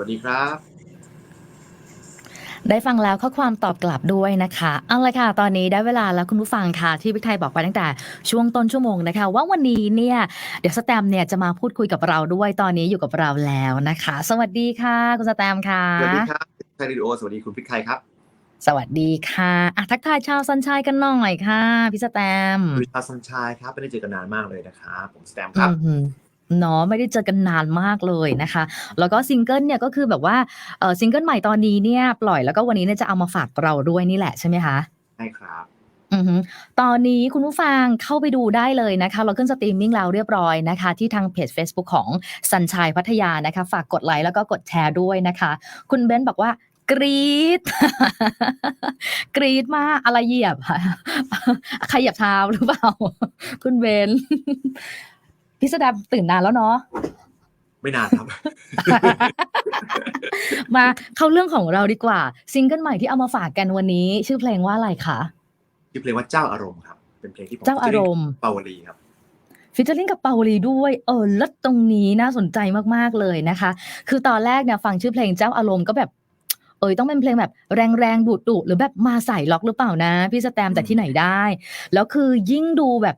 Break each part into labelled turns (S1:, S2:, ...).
S1: วัสดีครับ
S2: ได้ฟังแล้วข้อความตอบกลับด้วยนะคะเอาละค่ะ ตอนนี้ได้เวลาแล้วคุณผู้ฟังค่ะที่พี่ไทยบอกไปตั้งแต่ช่วงต้นชั่วโมงนะคะ ว่าวันนี้เนี่ยเดี๋ยวสแตมป์เนี่ยจะมาพูดคุยกับเราด้วยตอนนี้อยู่กับเราแล้วนะคะ สวัสดีค่ะ คุณสแตมป์ค่ะ
S1: สวัสดีครับไทยเรดิโอสวัสดีคุณพิกไทยครับ
S2: สวัสดีค่ะอะทักทายชาวซันชัยกันหน่อยค่ะพี่สแตมป์
S1: คุณชาสัญชัยครับไม่ได้เจอกันนานมากเลยนะครับผมสแตมครับ
S2: อือหือ เนาะไม่ได้เจอกันนานมากเลยนะคะ แล้วก็ซิงเกิลเนี่ยก็คือแบบว่าเออซิงเกิลใหม่ตอนนี้เนี่ยปล่อยแล้วก็วันนี้เนี่ยจะเอามาฝากเราด้วยนี่แหละใช่ไหมคะ
S1: ใช่ครับ
S2: อือฮึตอนนี้คุณผู้ฟังเข้าไปดูได้เลยนะคะ เราขึ้นสตรีมมิ่งแล้วเรียบร้อยนะคะ ที่ทางเพจ Facebook ของสัญชัยพัทยานะคะ ฝากกดไลค์แล้วก็กดแชร์ด้วยนะคะ คุณเบนบอกว่ากรี๊ดกรี๊ดมากอะไรเหยียบใครเหยียบเท้าหรือเปล่า คุณเบน พี่แสดงตื่นนานแล้วเนาะ
S1: ไม่นานครับ
S2: มาเข้าเรื่องของเราดีกว่า ซิงเกิลใหม่ที่เอามาฝากกันวันนี้ ชื่อเพลงว่าอะไรคะ
S1: ชื่อเพลงว่าเจ้าอารมณ์ครับ เป็นเพลงที่ผม
S2: เจ้าอารมณ์
S1: เปาวลีครับ
S2: ฟิชเชอร์ลิงกับเปาลีด้วยเออแล้วตรงนี้น่าสนใจมากๆเลยนะคะ คือตอนแรกเนี่ยฟังชื่อเพลงเจ้าอารมณ์ก็แบบเอยต้องเป็นเพลงแบบแรงๆดุดุๆหรือแบบมาใส่ล็อกหรือเปล่านะ พี่สแตมแต่ที่ไหนได้ แล้วคือยิ่งดูแบบ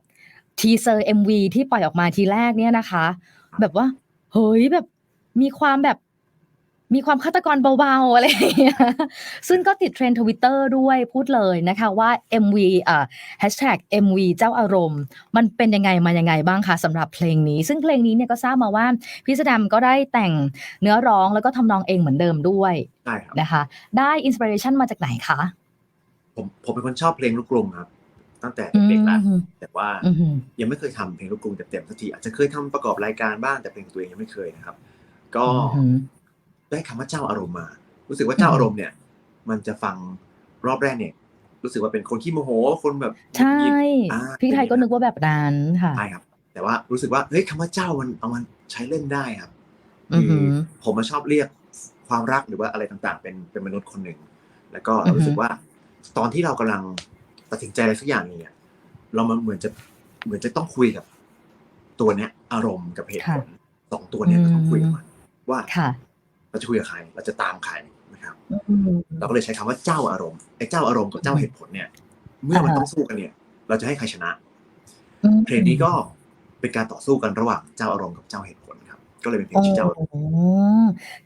S2: ทีเซอร์ MV ที่ปล่อยออกมาทีแรกเนี่ยนะคะ แบบว่า เฮ้ยแบบมีความแบบมีความฆาตกรเบาๆอะไรอย่างเงี้ย ซึ่งก็ติดเทรนด์ทวิตเตอร์ด้วยพูดเลยนะคะว่า MV อ่า hashtag MV เจ้าอารมณ์ มันเป็นยังไงมายังไงบ้างคะสำหรับเพลงนี้ ซึ่งเพลงนี้เนี่ยก็ทราบมาว่าพี่สแดมก็ได้แต่งเนื้อร้องแล้วก็ทำนองเองเหมือนเดิมด้วย
S1: ใช่ครับ
S2: นะคะ ได้อินสปิเรชันมาจากไหนคะ
S1: ผมผมเป็นคนชอบเพลงลูกกรุงครับ ตั้งแต่
S2: อื
S1: เด็กๆแล้ว
S2: ม
S1: แต่ว่า
S2: อืม
S1: ยังไม่เคยทำเพลงลูกกรุงเต็มๆสักทีอาจจะเคยทำประกอบรายการบ้างแต่เพลงของตัวเองยังไม่เคยนะครับ ก็
S2: อืม
S1: ได้คำว่าเจ้าอารมณ์มา รู้สึกว่าเจ้า
S2: อืม
S1: อารมณ์เนี่ย มันจะฟังรอบแรกเนี่ย รู้สึกว่าเป็นคนขี้โมโหคนแบบ
S2: ใช่
S1: หงุดหงิดอ่า
S2: พี่ไทยก็นึกว่าแบบนั้นค่ะ
S1: ใช่ครับ แต่ว่ารู้สึกว่าเฮ้ยคำว่าเจ้ามันเอามันใช้เล่นได้ครับ
S2: อือหือ
S1: ผมมาชอบเรียกความรักหรือว่าอะไรต่างๆ เป็นเป็นมนุษย์คนหนึ่งแล้วก็
S2: อือฮึ
S1: รู้สึกว่า ตอนที่เรากำลัง ตัดสินใจอะไรสักอย่างหนึงเนี่ยเรามันเหมือนจะเหมือนจะต้องคุยกับ ตัวเนี้ย อารมณ์กับเหตุผลสองตัวเนี้ยเราต้องคุยกับมันว่า
S2: ค่ะ
S1: เราจะคุยกับใคร เราจะตามใครนะครับ
S2: อืม
S1: เราก็เลยใช้คำว่าเจ้าอารมณ์ไอ้เจ้าอารมณ์กับเจ้าเหตุผลเนี่ย เมื่อมัน
S2: อ่าฮะ
S1: ต้องสู้กันเนี่ย เราจะให้ใครชนะ
S2: อืม
S1: เพลงนี้ก็เป็นการต่อสู้กันระหว่างเจ้าอารมณ์กับเจ้าเหตุผลครับ ก็เลยเป็นเพลงชื่อเจ้าอารมณ์
S2: โอ้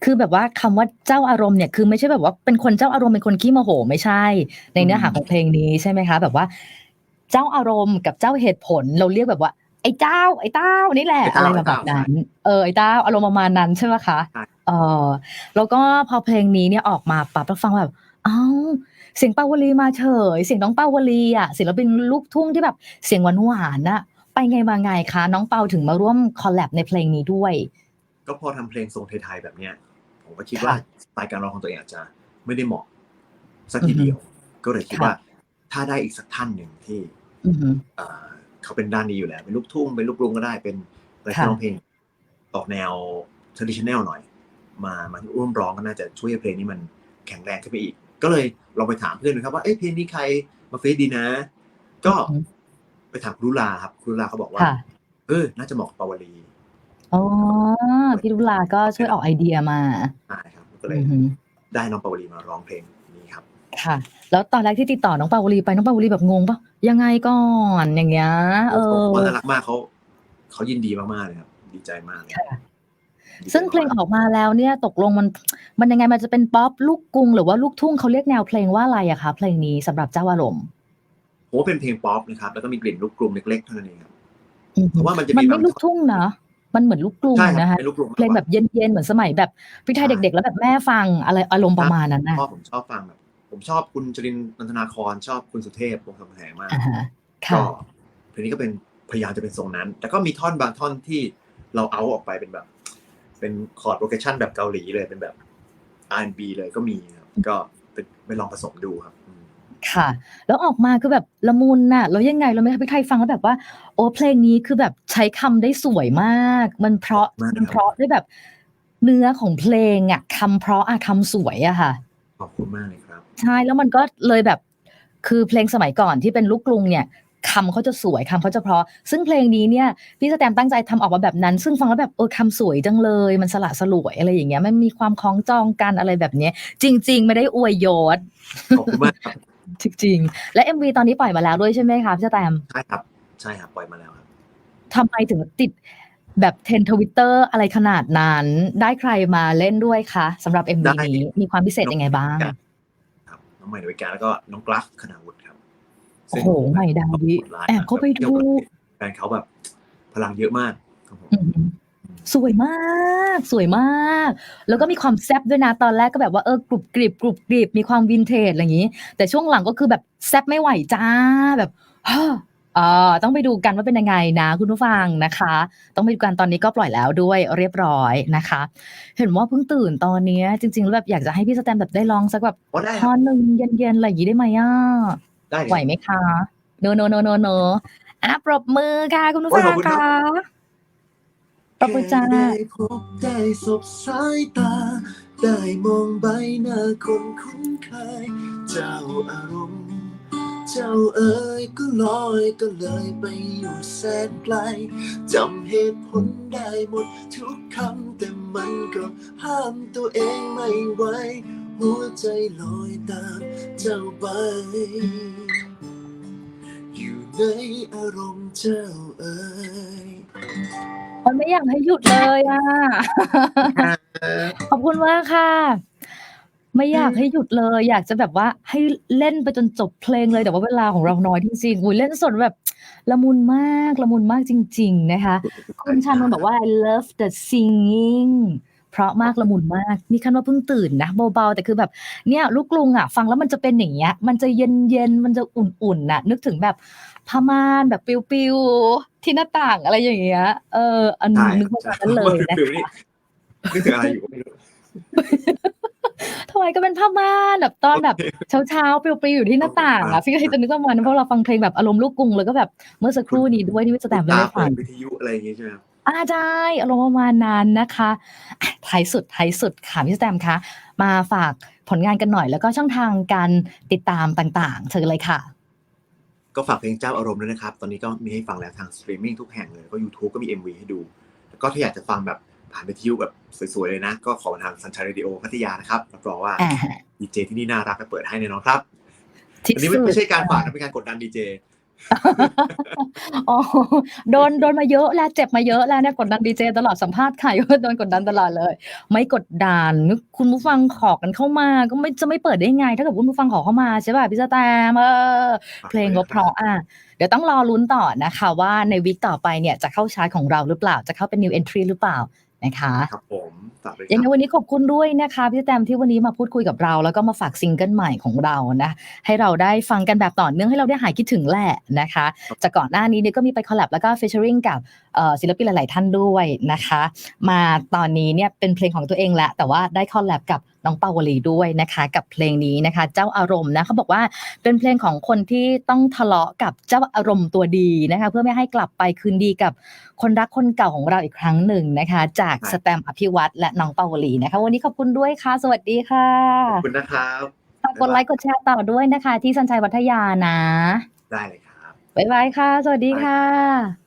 S2: คือแบบว่าคำว่าเจ้าอารมณ์เนี่ยคือไม่ใช่แบบว่าเป็นคนเจ้าอารมณ์เป็นคนขี้โมโหไม่ใช่ ในเนื้อหาของเพลงนี้ใช่ไหมคะ แบบว่า เจ้าอารมณ์กับเจ้าเหตุผลเราเรียกแบบว่า ไอ้เจ้า ไอ้เต้านี่แหละ
S1: ไอ้
S2: อะไร
S1: เต้า
S2: แบบนั้น เออไอ้เต้าอารมณ์ประมาณนั้นใช่ไหมคะ
S1: ใช่
S2: เออแล้วก็พอเพลงนี้เนี่ยออกมาปั๊บเราฟังแบบเอ้าเสียงเปาวลีมาเฉย เสียงน้องเปาวลีอะศิลปินลูกทุ่งที่แบบเสียงหวานๆน่ะไปไงมาไงคะ น้องเปาถึงมาร่วมคอลแลบในเพลงนี้ด้วย
S1: ก็พอทำเพลงทรงไทยๆแบบเนี้ย ผมก็คิดว่า
S2: ค่ะ
S1: สไตล์การร้องของตัวเองอาจจะไม่ได้เหมาะสักทีเดียว ก็เลยคิด
S2: ค่ะ
S1: ว่า ถ้าได้อีกสักท่านหนึ่งที่
S2: อือหือ
S1: เอ่อเขาเป็นด้านนี้อยู่แล้ว เป็นลูกทุ่งเป็นลูกกรุงก็ได้เป็นอะไร
S2: ค่ะ
S1: ที่ร้องเพลงออกแนว traditional หน่อย มามาร่วมร้องก็น่าจะช่วยให้เพลงนี้มันแข็งแรงขึ้นไปอีก ก็เลยลองไปถามเพื่อนดูครับว่าเอ้ยเพลงนี้ใครมาเฟซดีนะ ก็
S2: อือหือ
S1: ไปถามครูลาครับครูลาเขาบอกว่า
S2: ค่ะ
S1: เออ น่าจะเหมาะกับปาวลี
S2: อ๋อ พี่ลุลาก็ช่วยออกไอเดียมา
S1: ใช่ครับก็เลย
S2: อือหือ
S1: ได้น้องปาวลีมาร้องเพลงนี้ครับ
S2: ค่ะ แล้วตอนแรกที่ติดต่อน้องปาวลีไปน้องปาวลีแบบงงปะยังไงก่อนอย่างเงี้ยเอ
S1: ผม
S2: อ
S1: ว่าน่ารักมากเขาเขายินดีมากๆเลยครับดีใจมากเลย
S2: ค่ะ
S1: ดีใจ
S2: ซึ่งเพลง
S1: มาก
S2: ออกมาแล้วเนี่ยตกลงมันมันยังไงมันจะเป็นป๊อปลูกกรุงหรือว่าลูกทุ่งเขาเรียกแนวเพลงว่าอะไรอะคะเพลงนี้สำหรับเจ้าอารมณ์
S1: ๆผมว่าเป็นเพลงป๊อปนะครับแล้วก็มีกลิ่นลูกกรุงเล็กๆเท่านั้นเองครับ
S2: อือ
S1: เพ
S2: หือ
S1: ราะว่ามันจะ
S2: มัน
S1: มี
S2: ไม่
S1: บาง
S2: ลูกทุ่งนะ มันเหมือนลูกกรุง
S1: ใช่ครับ
S2: นะคะ
S1: เป็นลูกกรุง
S2: เพลงแบบเย็นๆเหมือนสมัยแบบพี่ไทย
S1: ใช่
S2: เด็ก ๆ แล้วแบบแม่ฟังอะไรอารมณ์ประมาณนั้นน่ะ
S1: ชอบผมชอบฟังแบบผมชอบคุณจรินทร์นันทนาครชอบคุณสุเทพวงศ์คำแหงมาก
S2: อ่าฮะ
S1: ก็
S2: ค่ะ
S1: เพลงนี้ก็เป็นพยายามจะเป็นทรงนั้น แต่ก็มีท่อนบางท่อนที่เราเอาออกไปเป็นแบบ เป็นคอร์ดโปรเกชันแบบเกาหลีเลยเป็นแบบ R&B เลยก็มีครับก็เป็นไปลองผสมดูครับอืม
S2: ค่ะ แล้วออกมาคือแบบละมุนน่ะ แล้วยังไงเราไม่ให้พี่ไทยฟังแล้วแบบว่า โอ้เพลงนี้คือแบบใช้คำได้สวยมาก มันเพราะ
S1: มาก
S2: มันเพราะด้วยแบบเนื้อของเพลงอะคำเพราะอะคำสวยอะค่ะ
S1: ขอบคุณมากเลยครับ
S2: ใช่แล้วมันก็เลยแบบ คือเพลงสมัยก่อนที่เป็นลูกกรุงเนี่ยคำเขาจะสวยคำเขาจะเพราะ ซึ่งเพลงนี้เนี่ยพี่สแตมตั้งใจทำออกมาแบบนั้น ซึ่งฟังแล้วแบบเออคำสวยจังเลย มันสละสลวยอะไรอย่างเงี้ยมันมีความคล้องจองกันอะไรแบบเนี้ย จริง ๆ ไม่ได้อวยยศ
S1: ขอบคุณมากครับ
S2: จริงๆ และ MV ตอนนี้ปล่อยมาแล้วด้วยใช่ไหมคะพี่สแตม
S1: ใช่ครับ ใช่ครับ ปล่อยมาแล้วครับ
S2: ทำไมถึงติดแบบเทรนทวิตเตอร์อะไรขนาดนั้น ได้ใครมาเล่นด้วยคะสำหรับ MV
S1: ได้
S2: นี้มีความพิเศษยังไงบ้าง
S1: ครับน้องใหม่ดาวิกาแล้วก็น้องกราฟคณาวุฒิครับ
S2: โอ้โหใหม่ดาวิแอบเข้าไปดู
S1: แฟนเขาแบบพลังเยอะมากครับผม
S2: อืม สวยมาก สวยมาก แล้วก็มีความแซบด้วยนะ ตอนแรกก็แบบว่าเออกรุบกริบกรุบกริบมีความวินเทจอะไรอย่างนี้ แต่ช่วงหลังก็คือแบบแซบไม่ไหวจ้าแบบฮ่าอ่าต้องไปดูกันว่าเป็นยังไงนะ คุณผู้ฟังนะคะ ต้องไปดูกันตอนนี้ก็ปล่อยแล้วด้วยเรียบร้อยนะคะ เห็นว่าเพิ่งตื่นตอนเนี้ยจริงๆแล้วแบบอยากจะให้พี่สแตมแบบได้ลองสักแบบ
S1: อ๋อได้ค
S2: ท่
S1: รั
S2: อบนหนึ่งเย็นๆอะไรอย่างนี้ได้ไหมอะ
S1: ได้เลย
S2: ไหวไหมคะโนโนโนโนโนอะปรบมือค่ะคุณผู้
S1: โอ้ย
S2: ฟั
S1: ขอบคุณ
S2: จ้า
S3: แค่ได้พบได้สบสายตา ได้มองใบหน้าคนคุ้นเคย เจ้าอารมณ์ เจ้าเอ๋ยก็ลอยก็เลยไปอยู่แสนไกล จำเหตุผลได้หมดทุกคำแต่มันก็ห้ามตัวเองไม่ไหว หัวใจลอยตามเจ้าไป อยู่ในอารมณ์เจ้าเอ๋ย
S2: มันไม่อยากให้หยุดเลยอะ ขอบคุณมากค่ะ ไม่อยากให้หยุดเลย อยากจะแบบว่าให้เล่นไปจนจบเพลงเลยแต่ว่าเวลาของเราน้อยจริงๆอุ้ยเล่นสดแบบละมุนมากละมุนมากจริง ๆ นะคะ คุณชานนท์บอกว่า I love the singing เพราะมากละมุนมากนี่คันว่าเพิ่งตื่นนะเบาๆแต่คือแบบเนี่ยลูกกรุงอะ ฟังแล้วมันจะเป็นอย่างเงี้ย มันจะเย็นๆมันจะอุ่นๆน่ะ นึกถึงแบบ ผ้าม่านแบบปิวๆที่หน้าต่างอะไรอย่างเงี้ย เออ อัน
S1: ใช่
S2: นึกว่าแบบนั้นเลยนะ
S1: ฟิลนี่นึกถึงอะไรอยู่ก็ไม่รู้
S2: ทำไมก็เป็นผ้าม่านแบบตอนแบบเช้าๆปลิวๆอยู่ที่หน้าต่างอะพี่ก็เลยจะนึกว่ามันเพราะเราฟังเพลงแบบอารมณ์ลูกกรุงแล้วก็แบบเมื่อสักครู่นี้ด้วยที่พี่สแตมป์
S1: ตา
S2: ได้ฟั
S1: เปิ
S2: ง
S1: ดวิทยุอะไรอย่างงี้ใช่ไหมครับ
S2: อ่าใช่อารมณ์ประมาณนั้นนะคะอะท้ายสุดท้ายสุดค่ะพี่สแตมป์คะมาฝากผลงานกันหน่อยแล้วก็ช่องทางการติดตามต่างๆเชิญเลยค่ะ
S1: ก็ฝากเพลงเจ้าอารมณ์ด้วยนะครับ ตอนนี้ก็มีให้ฟังแล้วทางสตรีมมิ่งทุกแห่งเลยก็ YouTube ก็มี MV ให้ดู แล้วก็ถ้าอยากจะฟังแบบผ่านวิทยุแบบสวยๆเลยนะ ก็ขอมาทางสัญชัยเรดิโอพัทยานะครับรับรองว่า
S2: อ่า
S1: ดีเจที่นี่น่ารักและเปิดให้แน่นอนครับ
S2: ที่
S1: อันนี้
S2: สุ
S1: ไม่
S2: ด
S1: ไม่ใช่การฝากนะเป็นการกดดันดีเจ
S2: อ๋อโดนโดนมาเยอะแล้วเจ็บมาเยอะแล้วเนี่ยกดดันดีเจตลอดสัมภาษณ์ใครก็โดนกดดันตลอดเลย ไม่กดดันคุณผู้ฟังขอกันเข้ามา ก็ไม่จะไม่เปิดได้ไง ถ้าเกิดคุณผู้ฟังขอเข้ามาใช่ป่ะพี่สแตมเออเพลงก็เพราะอะเดี๋ยวต้องรอลุ้นต่อนะคะ ว่าในวีคต่อไปเนี่ยจะเข้าชาร์ตของเราหรือเปล่า จะเข้าเป็น new entry หรือเปล่า นะคะ
S1: ครับผมฝากเลยค
S2: ยังไง
S1: รับ
S2: วันนี้ขอบคุณด้วยนะคะพี่แตมที่วันนี้มาพูดคุยกับเรา แล้วก็มาฝากซิงเกิลใหม่ของเรานะให้เราได้ฟังกันแบบต่อเนื่องให้เราได้หายคิดถึงแหละนะคะจากก่อนหน้านี้เนี่ยก็มีไปคอลแลบแล้วก็เฟเชอริงกับเอ่อศิลปินหลาย ๆ ท่านด้วยนะคะ มาตอนนี้เนี่ยเป็นเพลงของตัวเองแล้วแต่ว่าได้คอลแลบกับ น้องปาวลีด้วยนะคะ กับเพลงนี้นะคะ เจ้าอารมณ์นะเขาบอกว่าเป็นเพลงของคนที่ต้องทะเลาะกับเจ้าอารมณ์ตัวดีนะคะ เพื่อไม่ให้กลับไปคืนดีกับคนรักคนเก่าของเราอีกครั้งหนึ่งนะคะ จาก
S1: ครับ
S2: สแตมป์อภิวัตรและน้องปาวลีนะคะ วันนี้ขอบคุณด้วยค่ะ สวัสดีค่ะ
S1: ขอบคุณนะครับ
S2: ฝากกดไลค์กดแชร์ต่อด้วยนะคะ ที่สันชัยวัฒยานะ
S1: ได้เลยครับ
S2: บ๊ายบายค่ะ สวัสดีค่ะ